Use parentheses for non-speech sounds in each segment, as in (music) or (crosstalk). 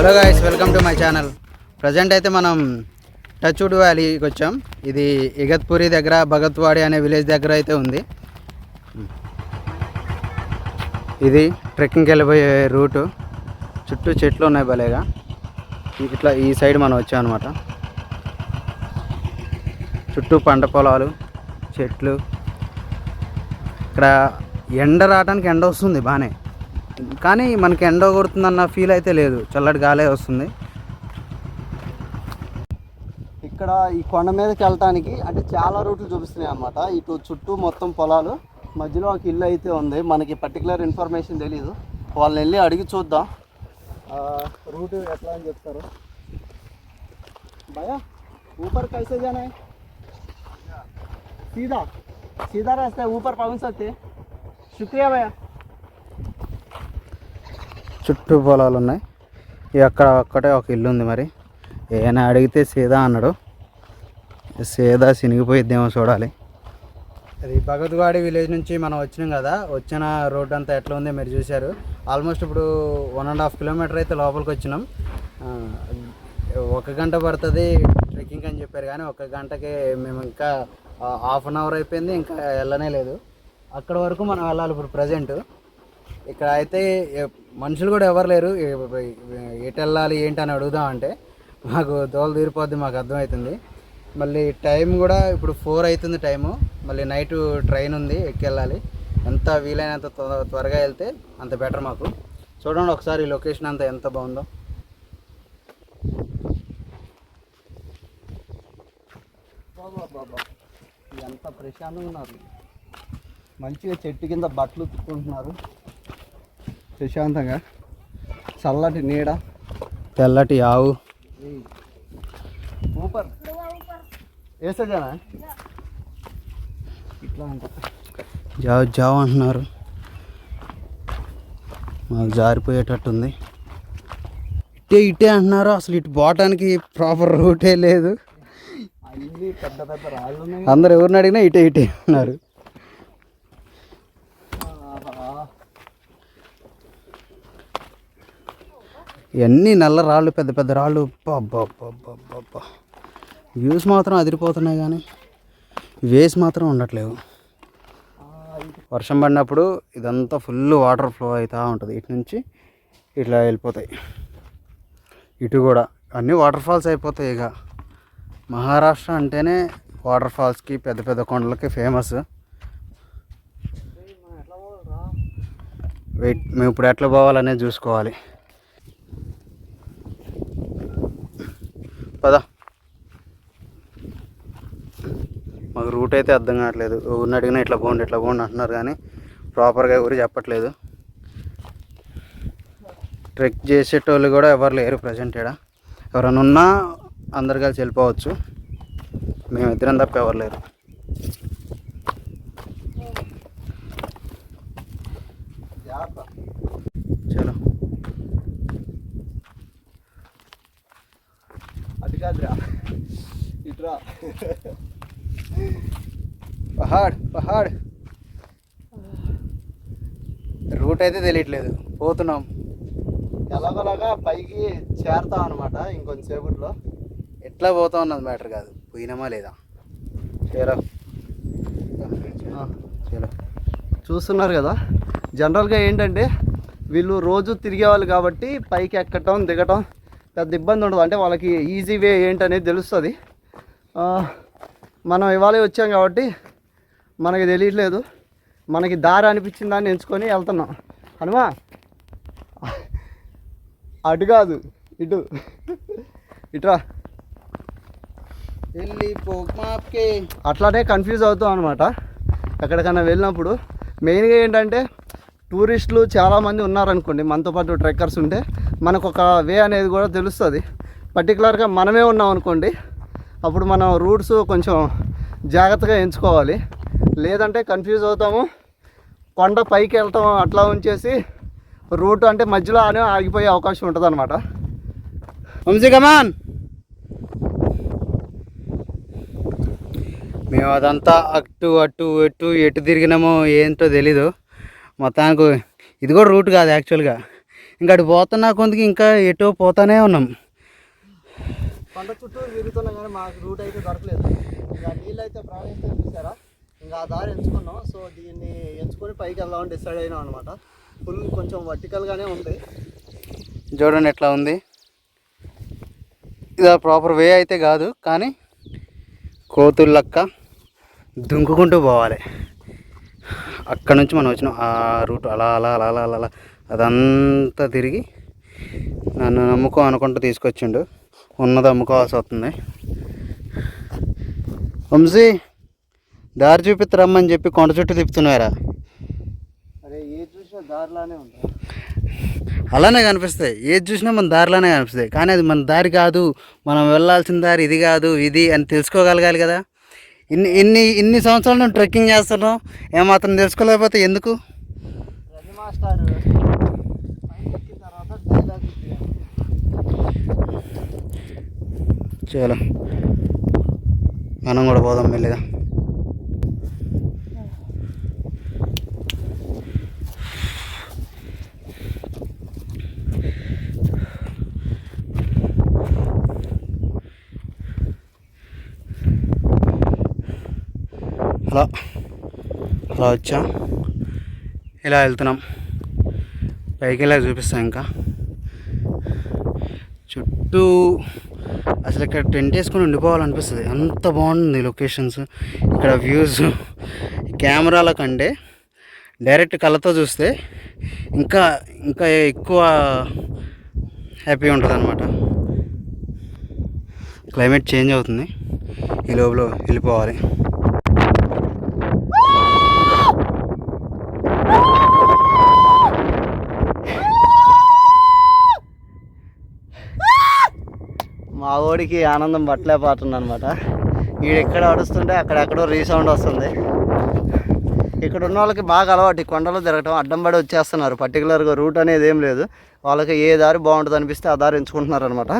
Hello guys welcome to my channel present అయితే మనం touch wood వ్యాలీకి వచ్చాం. ఇది ఇగత్పూరి దగ్గర భగత్వాడి అనే విలేజ్ దగ్గర అయితే ఉంది. ఇది ట్రెక్కింగ్కి వెళ్ళిపోయే రూటు చుట్టూ చెట్లు ఉన్నాయి భలేగా. ఇట్లా ఈ సైడ్ మనం వచ్చాం అనమాట చుట్టూ పంట పొలాలు చెట్లు. ఇక్కడ ఎండ రావడానికి ఎండ వస్తుంది బాగానే కానీ మనకి ఎండ కొడుతుందన్న ఫీల్ అయితే లేదు చల్లటి గాలే వస్తుంది ఇక్కడ ఈ కొండ మీదకి వెళ్ళటానికి అంటే చాలా రూట్లు చూపిస్తున్నాయి అన్నమాట ఇటు చుట్టూ మొత్తం పొలాలు మధ్యలో ఒక ఇల్లు అయితే ఉంది మనకి పర్టికులర్ ఇన్ఫర్మేషన్ తెలియదు వాళ్ళని వెళ్ళి అడిగి చూద్దాం రూట్ ఎట్లా అని చెప్తారు భయ ऊपर कैसे जाना है सीधा सीधा रास्ता है ऊपर पहुंच सकते हैं शुक्रिया भैया చుట్టూ పొలాలు ఉన్నాయి. ఇక అక్కడ ఒక్కటే ఒక ఇల్లు ఉంది మరి. ఏమైనా అడిగితే సీదా అన్నాడు. సీదా సినిగిపోయిద్దేమో చూడాలి. అది భగత్వాడి విలేజ్ నుంచి మనం వచ్చినాం కదా. వచ్చిన రోడ్ అంతా ఎట్లా ఉంది మీరు చూశారు. ఆల్మోస్ట్ ఇప్పుడు వన్ అండ్ హాఫ్ కిలోమీటర్ అయితే లోపలికి వచ్చినాం. ఒక గంట పడుతుంది ట్రెక్కింగ్ అని చెప్పారు కానీ ఒక గంటకి మేము ఇంకా హాఫ్ అన్ అవర్ అయిపోయింది ఇంకా వెళ్ళనే లేదు. అక్కడ వరకు మనం వెళ్ళాలి ఇప్పుడు ప్రజెంట్. ఇక్కడ అయితే మనుషులు కూడా ఎవరు లేరు. ఎటు వెళ్ళాలి ఏంటి అని అడుగుదామంటే మాకు దోలు తీరిపోద్ది మాకు అర్థమవుతుంది. మళ్ళీ టైం కూడా ఇప్పుడు ఫోర్ అవుతుంది టైము. మళ్ళీ నైట్ ట్రైన్ ఉంది ఎక్కెళ్ళాలి. ఎంత వీలైనంత త్వరగా వెళ్తే అంత బెటర్ మాకు. చూడండి ఒకసారి లొకేషన్ అంతా ఎంత బాగుందో. బాబా. ఎంత ప్రశాంతంగా ఉన్నారు. మంచిగా చెట్టు కింద బట్టలు ఉతుక్కుంటున్నారు. ప్రశాంతంగా. చల్లటి నీడ. తెల్లటి ఆవు. ఊపర్. వేసేజానా ఇట్లా అంట. జావ్ జావ్ అంటున్నారు. మాకు జారిపోయేటట్టుంది. ఇటే ఇటే అంటున్నారు. అసలు ఇటు పోవటానికి ప్రాపర్ రూటే లేదు. అందరు ఎవరిని అడిగినా ఇటే ఇటే అన్నారు. ఇవన్నీ నల్ల రాళ్ళు పెద్ద పెద్ద రాళ్ళు వ్యూస్ మాత్రం అదిరిపోతున్నాయి కానీ వేస్ మాత్రం ఉండట్లేవు. వర్షం పడినప్పుడు ఇదంతా ఫుల్ వాటర్ ఫ్లో అవుతూ ఉంటుంది. ఇటు నుంచి ఇట్లా వెళ్ళిపోతాయి. ఇటు కూడా అన్నీ వాటర్ ఫాల్స్ అయిపోతాయి ఇక. మహారాష్ట్ర అంటేనే వాటర్ ఫాల్స్కి పెద్ద పెద్ద కొండలకి ఫేమస్. వెయిట్ మేము ఇప్పుడు ఎట్లా పోవాలనేది చూసుకోవాలి. పద. మాకు రూట్ అయితే అర్థం కావట్లేదు. ఊరిని అడిగినా ఇట్లా పోండి ఇట్లా పోండి అంటున్నారు కానీ ప్రాపర్గా ఎవరు చెప్పట్లేదు. ట్రెక్ చేసేటోళ్ళు కూడా ఎవరు లేరు ప్రజెంట్ ఇక్కడ ఎవరైనా ఉన్నా అందరు కలిసి వెళ్ళిపోవచ్చు. మేమిద్దరం తప్ప ఎవరు లేరు జాగ్రత్త. చలో అది కాదురా ఇట్రా పహాడ్ రూట్ అయితే తెలియట్లేదు. పోతున్నాం. ఎలాగోలాగా పైకి చేరతాం అనమాట ఇంకొంచెంసేపట్లో ఎట్లా పోతాం అన్నది మ్యాటర్ కాదు. పోయినామా లేదా? చలో చలో చూస్తున్నారు కదా జనరల్గా ఏంటంటే వీళ్ళు రోజు తిరిగేవాళ్ళు కాబట్టి పైకి ఎక్కటం దిగటం పెద్ద ఇబ్బంది ఉండదు. అంటే వాళ్ళకి ఈజీ వే ఏంటనేది తెలుస్తుంది. మనం ఇవాళ వచ్చాం కాబట్టి మనకి తెలియట్లేదు. మనకి దారి అనిపించిన దాన్ని ఎంచుకొని వెళ్తున్నాం. హనుమా! అటు కాదు ఇటు. ఇటురా. అట్లానే కన్ఫ్యూజ్ అవుతాం అనమాట ఎక్కడికైనా వెళ్ళినప్పుడు. మెయిన్గా ఏంటంటే టూరిస్టులు చాలామంది ఉన్నారనుకోండి మనతో పాటు ట్రెక్కర్స్ ఉంటే మనకు ఒక వే అనేది కూడా తెలుస్తుంది. పర్టికులర్గా మనమే ఉన్నాం అనుకోండి అప్పుడు మనం రూట్స్ కొంచెం జాగ్రత్తగా ఎంచుకోవాలి. లేదంటే కన్ఫ్యూజ్ అవుతాము. కొండ పైకి వెళ్తాం అట్లా ఉంచేసి రూట్ అంటే మధ్యలో ఆనే ఆగిపోయే అవకాశం ఉంటుంది అనమాట వంశీ మేము అదంతా అటు అటు ఎటు ఎటు తిరిగినామో ఏంటో తెలీదు. మొత్తానికి ఇది కూడా రూట్ కాదు యాక్చువల్గా ఇంకా అటు పోతున్నా కొందుకు ఇంకా ఎటో పోతానే ఉన్నాం. కొండ చుట్టూ తిరుగుతున్నాం కానీ మాకు రూట్ అయితే దొరకలేదు. నీళ్ళు అయితే ప్రయాణిస్తే చూసారా ఇంకా ఆ దారి ఎంచుకున్నాం. సో దీన్ని ఎంచుకొని పైకి వెళ్దామని డిసైడ్ అయినాం అనమాట ఫుల్ కొంచెం వర్టికల్గానే ఉంది. చూడండి ఎట్లా ఉంది. ఇది ప్రాపర్ వే అయితే కాదు కానీ కోతులు లక్క దుంకుకుంటూ పోవాలి. అక్కడ నుంచి మనం వచ్చినాం. ఆ రూట్ అలా అలా అలా అలా అలా అలా. అదంతా తిరిగి నన్ను నమ్ముకో అనుకుంటూ తీసుకొచ్చిండు. ఉన్నది అమ్ముకోవాల్సి వస్తుంది. వంశీ! దారి చూపిత్తరమ్మని చెప్పి కొండ చుట్టూ తిప్పుతున్నారా అలానే కనిపిస్తాయి. ఏది చూసినా మన దారిలోనే కనిపిస్తాయి. కానీ అది మన దారి కాదు మనం వెళ్ళాల్సిన దారి ఇది కాదు ఇది అని తెలుసుకోగలగాలి కదా. ఇన్ని ఇన్ని ఇన్ని సంవత్సరాలు నువ్వు ట్రెక్కింగ్ చేస్తున్నావు ఏమాత్రం తెలుసుకోలేకపోతే ఎందుకు? చాలా మనం కూడా పోదాం మెల్లిగా అలా అలా వచ్చాం. ఇలా వెళ్తున్నాం. పైకి ఇలా చూపిస్తాం ఇంకా. చుట్టూ అసలు ఇక్కడ టెంట్ వేసుకొని ఉండిపోవాలనిపిస్తుంది. అంత బాగుంది లొకేషన్స్. ఇక్కడ వ్యూస్. కెమెరాల కంటే డైరెక్ట్ కళ్ళతో చూస్తే ఇంకా ఇంకా ఎక్కువ హ్యాపీ ఉంటుంది అనమాట క్లైమేట్ చేంజ్ అవుతుంది. ఈ లోపల వెళ్ళిపోవాలి. మా ఓడికి ఆనందం పట్టలేకపోతుంది అనమాట వీడు ఎక్కడ అడుస్తుంటే అక్కడెక్కడో రీసౌండ్ వస్తుంది. ఇక్కడ ఉన్న వాళ్ళకి బాగా అలవాటు కొండలు కొండలో తిరగటం అడ్డం పడి వచ్చేస్తున్నారు. పర్టికులర్గా రూట్ అనేది ఏం లేదు. వాళ్ళకి ఏ దారి బాగుంటుంది అనిపిస్తే ఆ దారి ఎంచుకుంటున్నారు అనమాట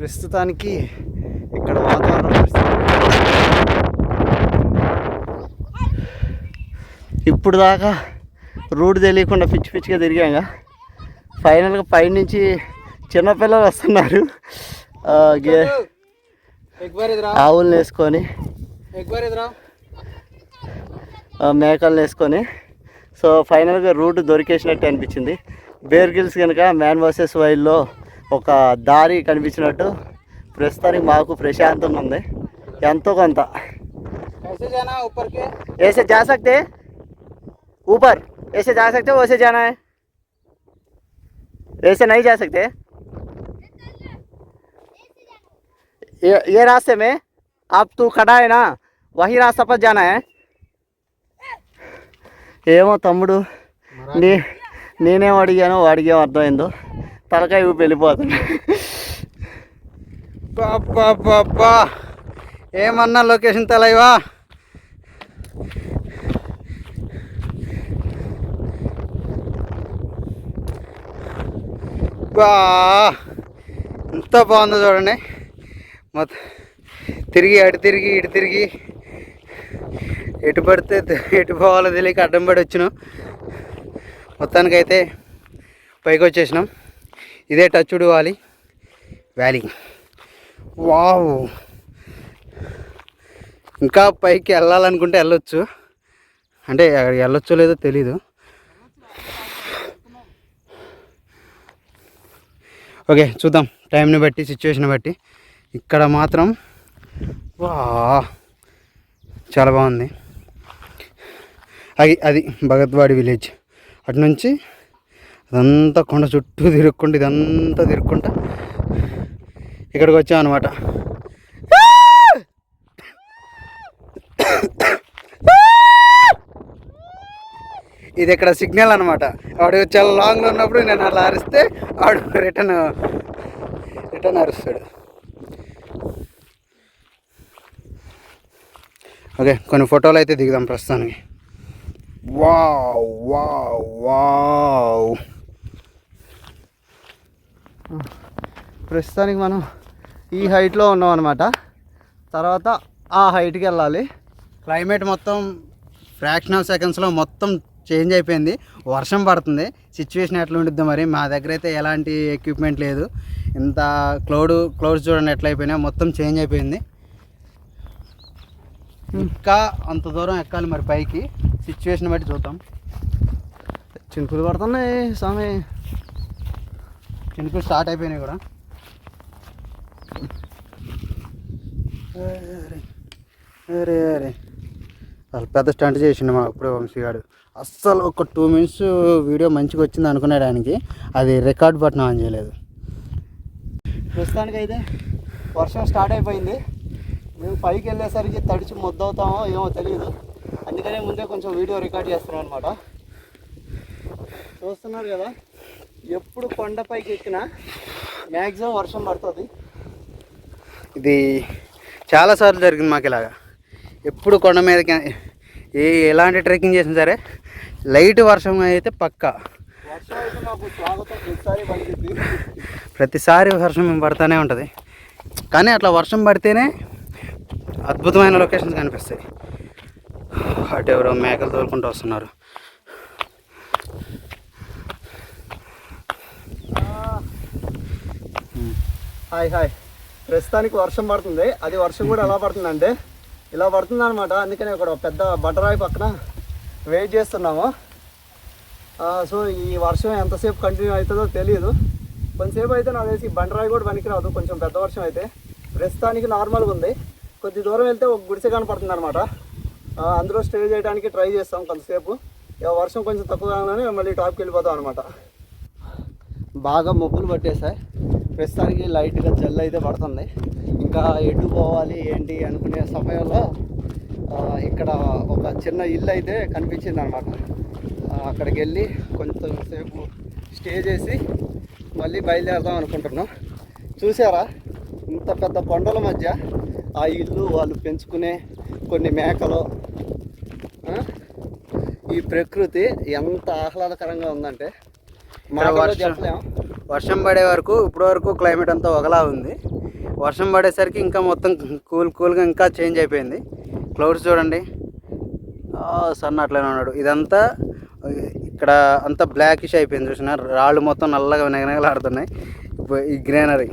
ప్రస్తుతానికి ఇక్కడ వాతావరణం ఇప్పుడు దాకా రూట్ తెలియకుండా పిచ్చి పిచ్చిగా తిరిగాంగా. ఫైనల్గా పైనుంచి చిన్నపిల్లలు వస్తున్నారు ఆ, గే ఆవులను వేసుకొని ఆ, మేకలను వేసుకొని సో ఫైనల్గా రూట్ దొరికేసినట్టు అనిపించింది బేర్ గిల్స్ కనుక మ్యాన్ వర్సెస్ వైల్డ్లో ఒక దారి కనిపించినట్టు ప్రస్తుతానికి మాకు ప్రశాంతంగా ఉంది ఎంతో కొంత ऐसे जा सकते हैं? ऊपर ऐसे जा सकते हो वैसे जाना है ऐसे नहीं जा सकते ये ये रास्ते में आप तू खड़ा है ना वही रास्ता पर जाना है ఏమో తమ్ముడు నీ నేనేం అడిగానో అడిగేం అర్థమైందో తలకాయ ఊపి వెళ్ళిపోతుంది బాబా ఏమన్నా లొకేషన్ తెలవా ఎంత బాగుందో చూడండి. మొత్తం తిరిగి అటు తిరిగి ఇటు తిరిగి. ఎటు పడితే ఎటు పోవాలో తెలియక అడ్డం పడి వచ్చినాం. మొత్తానికైతే పైకి వచ్చేసినాం. ఇదే టచ్ వాలి వ్యాలీ. వావ్! ఇంకా పైకి వెళ్ళాలనుకుంటే వెళ్ళొచ్చు. అంటే అక్కడికి వెళ్ళొచ్చో లేదో తెలీదు. ఓకే చూద్దాం. టైంని బట్టి సిచ్యువేషన్ బట్టి. ఇక్కడ మాత్రం వా చాలా బాగుంది. అది అది భగత్వాడి విలేజ్ అటు నుంచి అదంతా కొండ చుట్టూ తిరుక్కుంటూ ఇదంతా తిరుక్కుంటా ఇక్కడికి వచ్చాం అనమాట ఇది ఇక్కడ సిగ్నల్ అనమాట వాడు చాలా లాంగ్లో ఉన్నప్పుడు నేను అలా అరిస్తే వాడు రిటర్న్ రిటర్న్ అరుస్తాడు. ఓకే కొన్ని ఫోటోలు అయితే దిగుదాం ప్రస్తుతానికి. Wow wow wow. ప్రస్తుతానికి మనం ఈ హైట్లో ఉన్నాం అనమాట తర్వాత ఆ హైట్కి వెళ్ళాలి. క్లైమేట్ మొత్తం ఫ్రాక్షన్ ఆఫ్ సెకండ్స్లో మొత్తం చేంజ్ అయిపోయింది. వర్షం పడుతుంది. సిచ్యువేషన్ ఎట్లా ఉండిద్దో మరి. మా దగ్గర అయితే ఎలాంటి ఎక్విప్మెంట్ లేదు. ఇంత క్లౌడ్ క్లౌడ్స్ చూడండి ఎట్లా అయిపోయినాయి. మొత్తం చేంజ్ అయిపోయింది. ఇంకా అంత దూరం ఎక్కాలి మరి పైకి. సిచ్యువేషన్ బట్టి చూద్దాం. చినుకులు పడుతున్నాయి స్వామి. చినుకులు స్టార్ట్ అయిపోయినాయి కూడా. అరే, అరే అరే. వాళ్ళు పెద్ద స్టంట్ చేసిండు మా అప్పుడే వంశీగాడు అస్సలు ఒక టూ మినిట్స్ వీడియో మంచిగా వచ్చింది అనుకునేదానికి అది రికార్డ్ బటన్ ఆన్ చేయలేదు. ప్రస్తుతానికి అయితే వర్షం స్టార్ట్ అయిపోయింది. మేము పైకి వెళ్ళేసరికి తడిచి ముద్దవుతామో ఏమో తెలియదు అందుకనే ముందే కొంచెం వీడియో రికార్డ్ చేస్తున్నాం అనమాట చూస్తున్నారు కదా ఎప్పుడు కొండపైకి ఎక్కినా మ్యాక్సిమం వర్షం పడుతుంది. ఇది చాలాసార్లు జరిగింది మాకు ఇలాగా. ఎప్పుడు కొండ మీదకి ఏ ఎలాంటి ట్రెక్కింగ్ చేసినా సరే లైట్ వర్షం అయితే పక్కా. ప్రతిసారి వర్షం పడుతూనే ఉంటుంది. కానీ అట్లా వర్షం పడితేనే అద్భుతమైన లొకేషన్స్ కనిపిస్తాయి. అటు ఎవరో మేకలు తోలుకుంటూ వస్తున్నారు. Hi hi. ప్రస్తుతానికి వర్షం పడుతుంది. అది వర్షం కూడా ఎలా పడుతుందంటే ఇలా పడుతుంది అనమాట అందుకని ఇక్కడ ఒక పెద్ద బట్టరాయి పక్కన వెయిట్ చేస్తున్నాము. సో ఈ వర్షం ఎంతసేపు కంటిన్యూ అవుతుందో తెలియదు కొంతసేపు అయితే నాకు తెలిసి బండరాయి కూడా పనికిరాదు కొంచెం పెద్ద వర్షం అయితే. ప్రస్తుతానికి నార్మల్గా ఉంది. కొద్ది దూరం వెళ్తే ఒక గుడిసె కనపడుతుంది అనమాట అందులో స్టే చేయడానికి ట్రై చేస్తాం కొంతసేపు. ఇక వర్షం కొంచెం తక్కువగానే మళ్ళీ టాప్కి వెళ్ళిపోతాం అనమాట బాగా మబ్బులు పట్టేశాయి. ప్రస్తుతానికి లైట్గా జల్ అయితే పడుతుంది. ఇంకా ఎటు పోవాలి ఏంటి అనుకునే సమయంలో ఇక్కడ ఒక చిన్న ఇల్లు అయితే కనిపించింది అనమాట అక్కడికి వెళ్ళి కొంచెం సేపు స్టే చేసి మళ్ళీ బయలుదేరదాం అనుకుంటున్నాం. చూసారా? ఇంత పెద్ద కొండల మధ్య ఆ ఇల్లు వాళ్ళు పెంచుకునే కొన్ని మేకలు ఈ ప్రకృతి ఎంత ఆహ్లాదకరంగా ఉందంటే మాటల్లో వర్షం- వర్షం పడే వరకు ఇప్పటి వరకు క్లైమేట్ అంతా ఒకలా ఉంది. వర్షం పడేసరికి ఇంకా మొత్తం కూల్ కూల్గా ఇంకా చేంజ్ అయిపోయింది. క్లౌడ్స్ చూడండి. సన్ అట్లనే ఉన్నాడు. ఇదంతా ఇక్కడ అంతా బ్లాకిష్ అయిపోయింది చూసిన. రాళ్ళు మొత్తం నల్లగా నిగనగలాడుతున్నాయి ఈ గ్రీనరీ.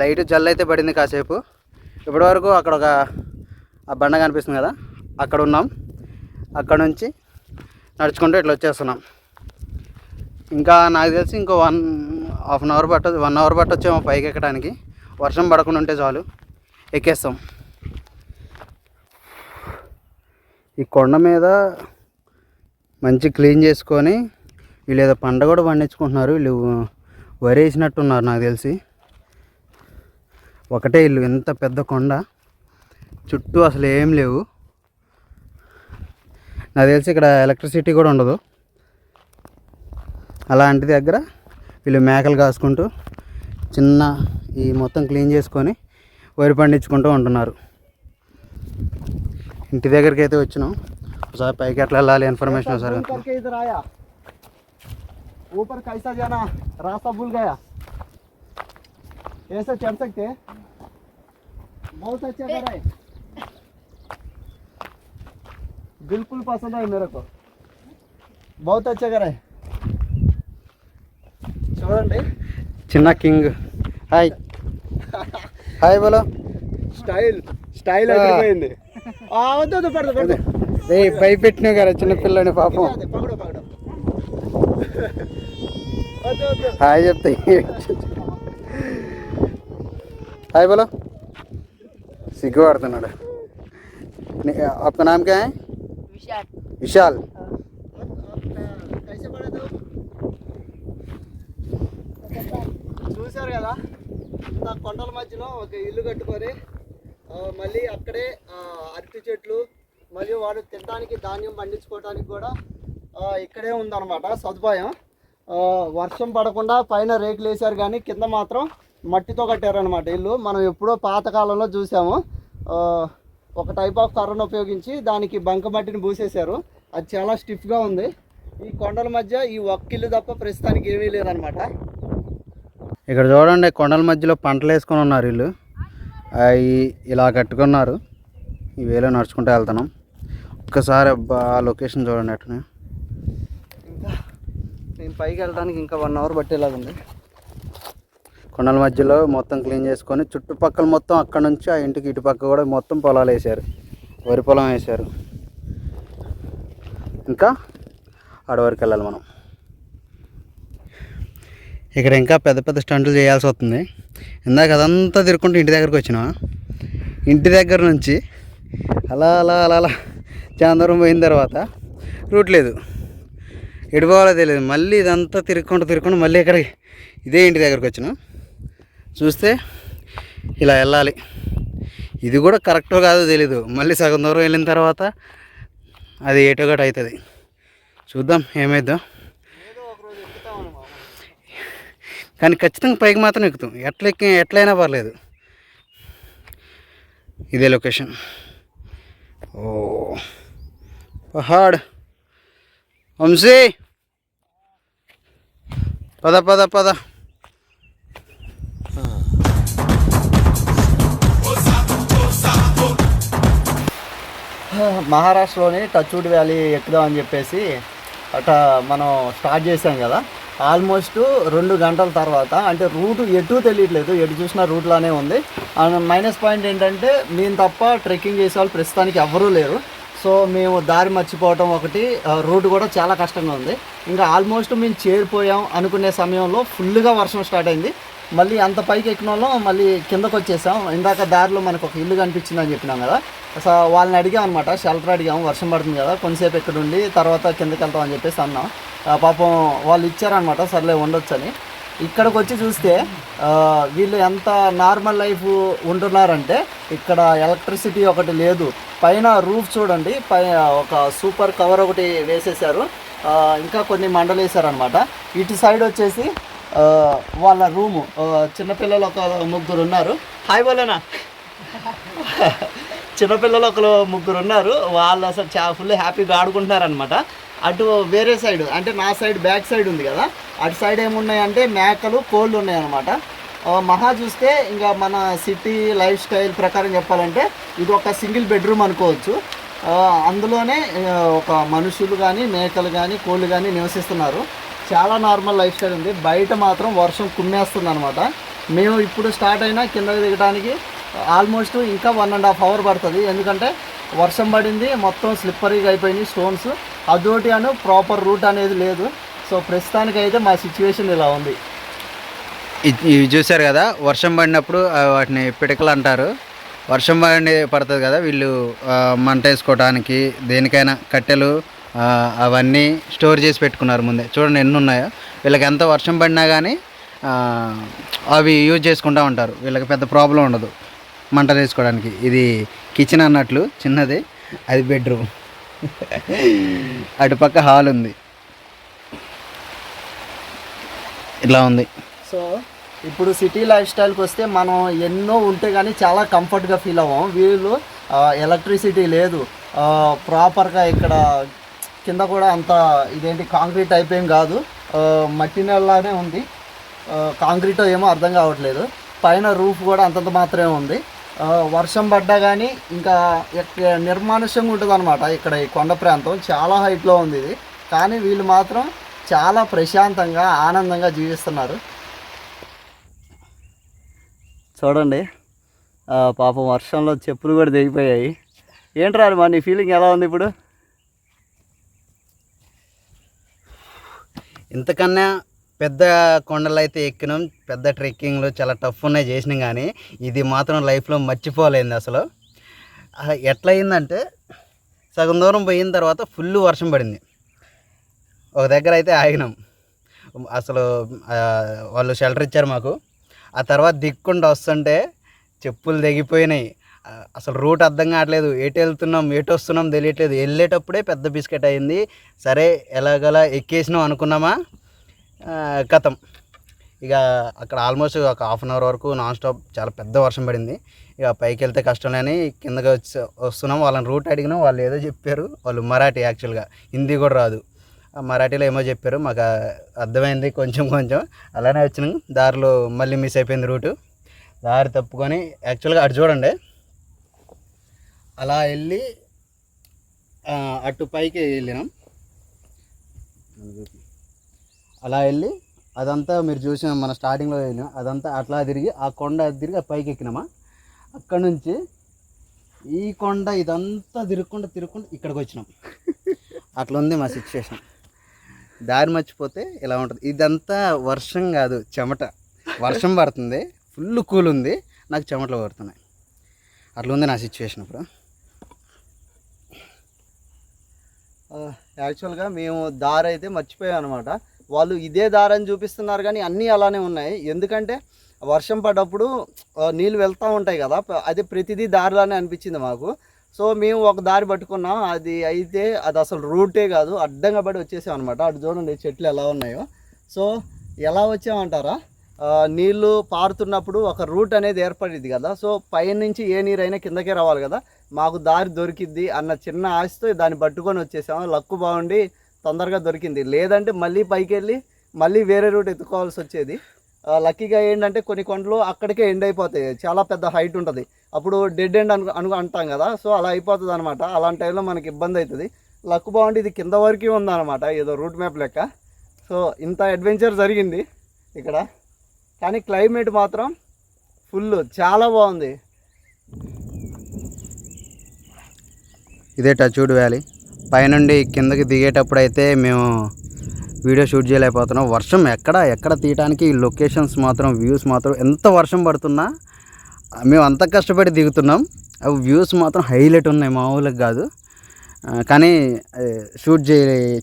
లైట్ జల్ అయితే పడింది కాసేపు. ఇప్పటి వరకు అక్కడ ఒక ఆ బండ కనిపిస్తుంది కదా? అక్కడ ఉన్నాం. అక్కడ నుంచి నడుచుకుంటూ ఇట్లా వచ్చేస్తున్నాం. ఇంకా నాకు తెలిసి ఇంకో వన్ హాఫ్ అన్ అవర్ పట్టదు వన్ అవర్ పట్టొచ్చేమో పైకి ఎక్కడానికి వర్షం పడకుండా ఉంటే చాలు. ఎక్కేస్తాం. ఈ కొండ మీద మంచి క్లీన్ చేసుకొని వీళ్ళు ఏదో పంట కూడా పండించుకుంటున్నారు. వీళ్ళు వరి వేసినట్టున్నారు నాకు తెలిసి. ఒకటే ఇల్లు ఎంత పెద్ద కొండ. చుట్టూ అసలు ఏం లేవు. నాకు తెలిసి ఇక్కడ ఎలక్ట్రిసిటీ కూడా ఉండదు. అలాంటి దగ్గర వీళ్ళు మేకలు కాసుకుంటూ చిన్న ఈ మొత్తం క్లీన్ చేసుకొని వరి పండించుకుంటూ ఉంటున్నారు. ఇంటి దగ్గరికి అయితే వచ్చినాం ఒకసారి పైకి ఎట్లా వెళ్ళాలి ఇన్ఫర్మేషన్ ఒకసారి घूम करके इधर आया ऊपर कैसा जाना रास्ता भूल गया ऐसे चढ़ सकते हैं? बहुत अच्छा कर रहा है बिल्कुल पसंद है मेरे को बहुत अच्छा कर रहा है చూడండి చిన్న కింగ్ హాయ్ హాయ్ బలో స్టైల్ స్టైల్ అయిపోయింది ఆ, వద్దు వద్దు పడదు పడదు రే భయపెట్టినావు కదా చిన్న పిల్లని పాపం పగడు పగడు వద్దు వద్దు హాయ్ చెప్తే హాయ్ బలో సిగ్గుపడుతున్నాడు నీ- आपका नाम क्या है विशाल विशाल कैसे पढ़े थे చూశారు కదా ఇంత కొండల మధ్యలో ఒక ఇల్లు కట్టుకొని ఆ, మళ్ళీ అక్కడే అరటి చెట్లు మరియు వాడు తినడానికి ధాన్యం పండించుకోవడానికి కూడా ఇక్కడే ఉందన్నమాట సదుపాయం. వర్షం పడకుండా పైన రేకులు వేశారు కానీ కింద మాత్రం మట్టితో కట్టారనమాట ఇల్లు. మనం ఎప్పుడో పాతకాలంలో చూసాము. ఒక టైప్ ఆఫ్ కర్రను ఉపయోగించి దానికి బంక మట్టిని పూసేశారు. అది చాలా స్టిఫ్గా ఉంది. ఈ కొండల మధ్య ఈ ఒక్క ఇల్లు తప్ప ప్రస్తుతానికి ఏమీ లేదనమాట ఇక్కడ చూడండి కొండల మధ్యలో పంటలు వేసుకొని ఉన్నారు వీళ్ళు ఇలా కట్టుకున్నారు. ఈ వేలో నడుచుకుంటూ వెళ్తున్నాం. ఒక్కసారి అబ్బా లొకేషన్ చూడండి అట్నే నేను పైకి వెళ్ళడానికి ఇంకా వన్ అవర్ పట్టేలాగా ఉంది. కొండల మధ్యలో మొత్తం క్లీన్ చేసుకొని చుట్టుపక్కల మొత్తం అక్కడ నుంచి ఆ ఇంటికి ఇటుపక్క కూడా మొత్తం పొలాలు వేశారు వరి పొలం వేశారు ఇంకా ఆడ వరకు వెళ్ళాలి మనం. ఇక్కడ ఇంకా పెద్ద పెద్ద స్టంట్లు చేయాల్సి వస్తుంది. ఇందాక అదంతా తిరుక్కుంటూ ఇంటి దగ్గరకు వచ్చినా ఇంటి దగ్గర నుంచి అలా అలా అలా అలా చాలా దూరం పోయిన తర్వాత రూట్ లేదు. ఎడిపోవాలో తెలియదు. మళ్ళీ ఇదంతా తిరుక్కుంటూ తిరుక్కుంటూ మళ్ళీ ఇక్కడ ఇదే ఇంటి దగ్గరకు వచ్చినా. చూస్తే ఇలా వెళ్ళాలి. ఇది కూడా కరెక్టో కాదో తెలీదు. మళ్ళీ సగం దూరం వెళ్ళిన తర్వాత అది ఏటో గట అవుతుంది. చూద్దాం ఏమైద్దాం. కానీ ఖచ్చితంగా పైకి మాత్రం ఎక్కుతాం. ఎట్లా ఎక్కి ఎట్లయినా పర్లేదు. ఇదే లొకేషన్. ఓ. పహాడ్. వంశీ. పద పద పద. మహారాష్ట్రలోని టచ్వుడ్ వ్యాలీ ఎక్కుదామని చెప్పేసి అట మనం స్టార్ట్ చేసాం కదా. ఆల్మోస్ట్ రెండు గంటల తర్వాత అంటే రూట్ ఎటు తెలియట్లేదు ఎటు చూసినా రూట్లానే ఉంది. అండ్ మైనస్ పాయింట్ ఏంటంటే మేము తప్ప ట్రెక్కింగ్ చేసే వాళ్ళు ప్రస్తుతానికి ఎవరూ లేరు. సో మేము దారి మర్చిపోవటం ఒకటి ఆ, రూట్ కూడా చాలా కష్టంగా ఉంది. ఇంకా ఆల్మోస్ట్ మేము చేరిపోయాం అనుకునే సమయంలో ఫుల్గా వర్షం స్టార్ట్ అయింది. మళ్ళీ అంత పైకి ఎక్కిన వాళ్ళం మళ్ళీ కిందకు వచ్చేసాం. ఇందాక దారిలో మనకు ఒక ఇల్లు కనిపించింది అని చెప్పినాం కదా. సో వాళ్ళని అడిగాం అనమాట షెల్టర్ అడిగాం వర్షం పడుతుంది కదా కొంతసేపు ఇక్కడ ఉండి తర్వాత కిందకి వెళ్తాం అని చెప్పేసి అన్నాం. పాపం వాళ్ళు ఇచ్చారనమాట సర్లే ఉండొచ్చని. ఇక్కడికి వచ్చి చూస్తే వీళ్ళు ఎంత నార్మల్ లైఫ్ ఉంటున్నారంటే ఇక్కడ ఎలక్ట్రిసిటీ ఒకటి లేదు. పైన రూఫ్ చూడండి పై ఒక సూపర్ కవర్ ఒకటి వేసేసారు ఇంకా కొన్ని మండలు వేసారనమాట ఇటు సైడ్ వచ్చేసి వాళ్ళ రూము. చిన్నపిల్లలు ఒక ముగ్గురు ఉన్నారు. హాయ్ బోలేనా. (laughs) చిన్నపిల్లలు ఒకరు ముగ్గురు ఉన్నారు. వాళ్ళు అసలు చాలా ఫుల్ హ్యాపీగా ఆడుకుంటున్నారనమాట అటు వేరే సైడ్ అంటే నా సైడ్ బ్యాక్ సైడ్ ఉంది కదా అటు సైడ్ ఏమున్నాయంటే మేకలు కోళ్ళు ఉన్నాయన్నమాట మహా చూస్తే ఇంకా మన సిటీ లైఫ్ స్టైల్ ప్రకారం చెప్పాలంటే ఇది ఒక సింగిల్ బెడ్రూమ్ అనుకోవచ్చు. అందులోనే ఒక మనుషులు కానీ మేకలు కానీ కోళ్ళు కానీ నివసిస్తున్నారు. చాలా నార్మల్ లైఫ్ స్టైల్ ఉంది. బయట మాత్రం వర్షం కుమ్మేస్తుంది అనమాట మేము ఇప్పుడు స్టార్ట్ అయినా కిందకి దిగడానికి ఆల్మోస్ట్ ఇంకా వన్ అండ్ హాఫ్ అవర్ పడుతుంది. ఎందుకంటే వర్షం పడింది మొత్తం స్లిప్పరీగా అయిపోయినాయి స్టోన్స్ అదోటి అను ప్రాపర్ రూట్ అనేది లేదు. సో ప్రస్తుతానికి అయితే మా సిచ్యువేషన్ ఇలా ఉంది. ఇవి చూశారు కదా వర్షం పడినప్పుడు వాటిని పిడకలు అంటారు. వర్షం పడి పడుతుంది కదా వీళ్ళు మంట వేసుకోవడానికి దేనికైనా కట్టెలు అవన్నీ స్టోర్ చేసి పెట్టుకున్నారు ముందే. చూడండి ఎన్ని ఉన్నాయో. వీళ్ళకి ఎంత వర్షం పడినా కానీ అవి యూజ్ చేసుకుంటూ ఉంటారు. వీళ్ళకి పెద్ద ప్రాబ్లం ఉండదు మంట వేసుకోవడానికి. ఇది కిచెన్ అన్నట్లు చిన్నది. అది బెడ్రూమ్. అటుపక్క హాల్ ఉంది. ఇలా ఉంది. సో ఇప్పుడు సిటీ లైఫ్ స్టైల్కి వస్తే మనం ఎన్నో ఉంటే కానీ చాలా కంఫర్ట్గా ఫీల్ అవ్వం. వీళ్ళు ఎలక్ట్రిసిటీ లేదు. ప్రాపర్గా ఇక్కడ కింద కూడా అంత ఇదేంటి కాంక్రీట్ టైప్ ఏం కాదు. మట్టి నెలలానే ఉంది. కాంక్రీట్ ఏమో అర్థం కావట్లేదు. పైన రూఫ్ కూడా అంతంత మాత్రమే ఉంది. వర్షం పడ్డా కానీ ఇంకా నిర్మానుష్యంగా ఉంటుంది అనమాట ఇక్కడ ఈ కొండ ప్రాంతం. చాలా హైట్లో ఉంది ఇది. కానీ వీళ్ళు మాత్రం చాలా ప్రశాంతంగా ఆనందంగా జీవిస్తున్నారు. చూడండి. ఆ, పాపం వర్షంలో చెప్పులు కూడా దిగిపోయాయి ఏంట్రా మా నీ ఫీలింగ్ ఎలా ఉంది ఇప్పుడు? ఇంతకన్నా పెద్ద కొండలు అయితే ఎక్కినాం. పెద్ద ట్రెక్కింగ్లు చాలా టఫ్ ఉన్నాయి చేసినాం కానీ ఇది మాత్రం లైఫ్లో మర్చిపోలేదు అసలు. ఎట్లయిందంటే అయిందంటే సగం దూరం పోయిన తర్వాత ఫుల్ వర్షం పడింది. ఒక దగ్గర అయితే ఆగినాం. అసలు వాళ్ళు షెల్టర్ ఇచ్చారు మాకు. ఆ తర్వాత దిక్కుండా వస్తుంటే చెప్పులు తెగిపోయినాయి. అసలు రూట్ అర్థం కావట్లేదు. ఎటు వెళ్తున్నాం ఎటు వస్తున్నాం తెలియట్లేదు. వెళ్ళేటప్పుడే పెద్ద బిస్కెట్ అయింది. సరే ఎలాగలా ఎక్కేసినాం అనుకున్నామా? కథం ఇక అక్కడ ఆల్మోస్ట్ ఒక హాఫ్ అన్ అవర్ వరకు నాన్ స్టాప్ చాలా పెద్ద వర్షం పడింది. ఇక పైకి వెళ్తే కష్టంలేని కిందకి వచ్చి వస్తున్నాం. వాళ్ళని రూట్ అడిగినాం. వాళ్ళు ఏదో చెప్పారు. వాళ్ళు మరాఠీ యాక్చువల్గా హిందీ కూడా రాదు. ఆ మరాఠీలో ఏమో చెప్పారు. మాకు అర్థమైంది కొంచెం కొంచెం. అలానే వచ్చినాం. దారిలో మళ్ళీ మిస్ అయిపోయింది రూటు దారి తప్పుకొని యాక్చువల్గా అటు చూడండి. అలా వెళ్ళి అటు పైకి వెళ్ళినాం. అలా వెళ్ళి అదంతా మీరు చూసిన మన స్టార్టింగ్లో వెళ్ళిన అదంతా అట్లా తిరిగి ఆ కొండ తిరిగి ఆ పైకి ఎక్కినామా? అక్కడ నుంచి ఈ కొండ ఇదంతా తిరుక్కుంటూ తిరుక్కుంటూ ఇక్కడికి వచ్చినాం. అట్లా ఉంది మా సిచ్యువేషన్ దారి మర్చిపోతే ఇలా ఉంటుంది. ఇదంతా వర్షం కాదు చెమట. వర్షం పడుతుంది ఫుల్ కూల్ ఉంది నాకు చెమటలు పడుతున్నాయి అట్లా ఉంది నా సిచ్యువేషన్ ఇప్పుడు. యాక్చువల్గా మేము దారి అయితే మర్చిపోయాం అనమాట వాళ్ళు ఇదే దారి అని చూపిస్తున్నారు కానీ అన్నీ అలానే ఉన్నాయి. ఎందుకంటే వర్షం పడ్డప్పుడు నీళ్ళు వెళ్తూ ఉంటాయి కదా. అది ప్రతిదీ దారిలానే అనిపించింది మాకు. సో మేము ఒక దారి పట్టుకున్నాం. అది అయితే అది అసలు రూటే కాదు. అడ్డంగా పడి వచ్చేసాం అనమాట అటు చూడండి చెట్లు ఎలా ఉన్నాయో. సో ఎలా వచ్చామంటారా? నీళ్ళు పారుతున్నప్పుడు ఒక రూట్ అనేది ఏర్పడింది కదా. సో పైనుంచి ఏ నీరైనా కిందకే రావాలి కదా. మాకు దారి దొరికిద్ది అన్న చిన్న ఆశతో దాన్ని పట్టుకొని వచ్చేసాము లక్కు బాగుండి తొందరగా దొరికింది. లేదంటే మళ్ళీ పైకి వెళ్ళి మళ్ళీ వేరే రూట్ ఎత్తుకోవాల్సి వచ్చేది. లక్కీగా ఏంటంటే కొన్ని కొండలు అక్కడికే ఎండ్ అయిపోతాయి. చాలా పెద్ద హైట్ ఉంటుంది. అప్పుడు డెడ్ ఎండ్ అను అను అంటాం కదా. సో అలా అయిపోతుంది అనమాట అలాంటి టైంలో మనకి ఇబ్బంది అవుతుంది లక్ బాగుండి ఇది కింద వరకు ఉందన్నమాట ఏదో రూట్ మ్యాప్ లెక్క. సో ఇంత అడ్వెంచర్ జరిగింది ఇక్కడ. కానీ క్లైమేట్ మాత్రం ఫుల్ చాలా బాగుంది. ఇదే టచ్వుడ్ వ్యాలీ. పైనుండి కిందకి దిగేటప్పుడు అయితే మేము వీడియో షూట్ చేయలేకపోతున్నాం. వర్షం ఎక్కడ ఎక్కడ తీయడానికి లొకేషన్స్ మాత్రం వ్యూస్ మాత్రం ఎంత వర్షం పడుతున్నా మేము అంత కష్టపడి దిగుతున్నాం. అవి వ్యూస్ మాత్రం హైలైట్ ఉన్నాయి మామూలుగా కాదు. కానీ షూట్ చే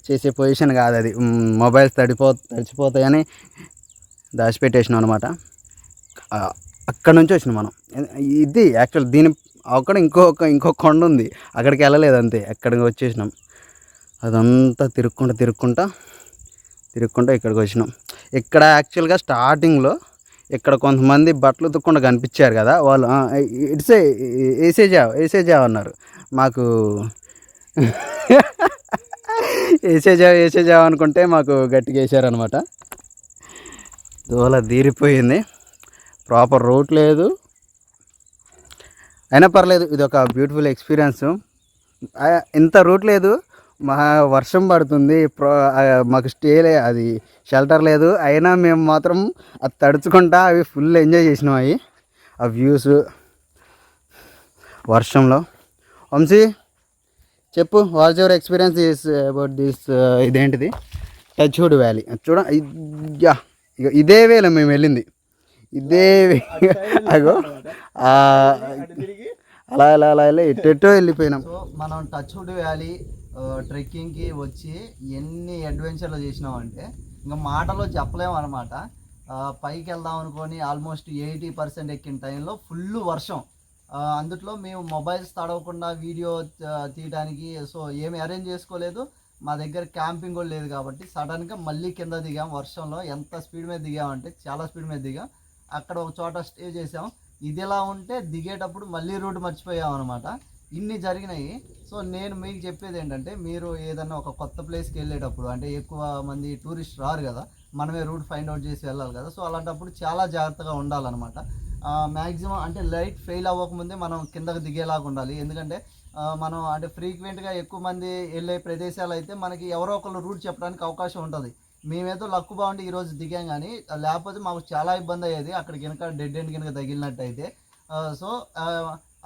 చేసే పొజిషన్ కాదు అది. మొబైల్స్ తడిపో తడిచిపోతాయని దాచిపెట్టేసినాం అనమాట అక్కడ నుంచి వచ్చినాం మనం. ఇది యాక్చువల్ దీని అక్కడ ఇంకొక ఇంకో కొండ ఉంది. అక్కడికి వెళ్ళలేదు అంతే. అక్కడికి వచ్చేసినాం. అదంతా తిరుక్కుంటా తిరుక్కుంటా తిరుక్కుంటా ఇక్కడికి వచ్చినాం. ఇక్కడ యాక్చువల్గా స్టార్టింగ్లో ఇక్కడ కొంతమంది బట్టలు ఉతుక్కుండా కనిపించారు కదా. వాళ్ళు ఇట్సే వేసేజా వేసేజా అన్నారు. మాకు (laughs) వేసేజా వేసేజా అనుకుంటే మాకు గట్టిగా వేసారనమాట దోల తీరిపోయింది. ప్రాపర్ రూట్ లేదు. అయినా పర్లేదు ఇది ఒక బ్యూటిఫుల్ ఎక్స్పీరియన్స్ ఇంత రూట్ లేదు మా వర్షం పడుతుంది మాకు స్టే లే అది షెల్టర్ లేదు అయినా మేము మాత్రం అది తడుచుకుంటా అవి ఫుల్ ఎంజాయ్ చేసినాం అవి ఆ వ్యూస్ వర్షంలో వంశీ చెప్పు what's your experience is about this ఇదేంటిది టచ్వుడ్ వ్యాలీ చూడ ఇగో ఇదే వేలో మేము వెళ్ళింది ఇదే అగో అలా అలా అలా అలా ఎట్టెట్టో వెళ్ళిపోయినాం. సో మనం టచ్వుడ్ వ్యాలీ ట్రెక్కింగ్కి వచ్చి ఎన్ని అడ్వెంచర్లు చేసినామంటే ఇంకా మాటలో చెప్పలేము అనమాట పైకి వెళ్దాం అనుకొని ఆల్మోస్ట్ ఎయిటీ పర్సెంట్ ఎక్కిన టైంలో ఫుల్ వర్షం. అందుట్లో మేము మొబైల్స్ తడవకుండా వీడియో తీయడానికి సో ఏమి అరేంజ్ చేసుకోలేదు. మా దగ్గర క్యాంపింగ్ కూడా లేదు కాబట్టి సడన్గా మళ్ళీ కింద దిగాం. వర్షంలో ఎంత స్పీడ్ మీద దిగామంటే చాలా స్పీడ్ మీద దిగాం. అక్కడ ఒక చోట స్టే చేసాం. ఇది ఎలా ఉంటే దిగేటప్పుడు మళ్ళీ రూట్ మర్చిపోయాం అనమాట ఇన్ని జరిగినాయి. సో నేను మీకు చెప్పేది ఏంటంటే మీరు ఏదన్నా ఒక కొత్త ప్లేస్కి వెళ్ళేటప్పుడు అంటే ఎక్కువ మంది టూరిస్ట్ రారు కదా మనమే రూట్ ఫైండ్ అవుట్ చేసి వెళ్ళాలి కదా. సో అలాంటప్పుడు చాలా జాగ్రత్తగా ఉండాలన్నమాట. మ్యాక్సిమం అంటే లైట్ ఫెయిల్ అవ్వకముందే మనం కిందకు దిగేలాగా ఉండాలి. ఎందుకంటే మనం అంటే ఫ్రీక్వెంట్గా ఎక్కువ మంది వెళ్ళే ప్రదేశాలు అయితే మనకి ఎవరో ఒకళ్ళు రూట్ చెప్పడానికి అవకాశం ఉంటుంది. మేమేదో లక్కు బాగుండి ఈరోజు దిగాం కానీ లేకపోతే మాకు చాలా ఇబ్బంది అయ్యేది. అక్కడికి వెనక డెడ్ ఎండ్ కనుక తగిలినట్టయితే. సో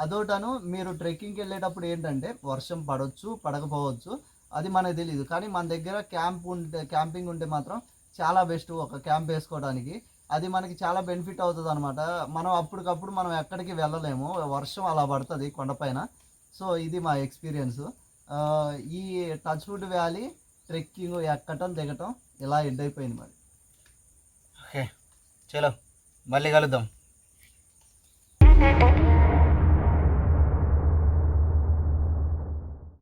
అదోటను మీరు ట్రెక్కింగ్కి వెళ్ళేటప్పుడు ఏంటంటే వర్షం పడవచ్చు పడకపోవచ్చు అది మనకు తెలియదు కానీ మన దగ్గర క్యాంప్ ఉంటే క్యాంపింగ్ ఉంటే మాత్రం చాలా బెస్ట్ ఒక క్యాంప్ వేసుకోవడానికి అది మనకి చాలా బెనిఫిట్ అవుతుంది అనమాట మనం అప్పటికప్పుడు మనం ఎక్కడికి వెళ్ళలేము. వర్షం అలా పడుతుంది కొండపైన సో ఇది మా ఎక్స్పీరియన్స్ ఈ టచ్వుడ్ వ్యాలీ ట్రెక్కింగ్ ఎక్కటం దిగటం ఇలా ఎండ్ అయిపోయింది మరి. ఓకే చలో మళ్ళీ కలుద్దాం.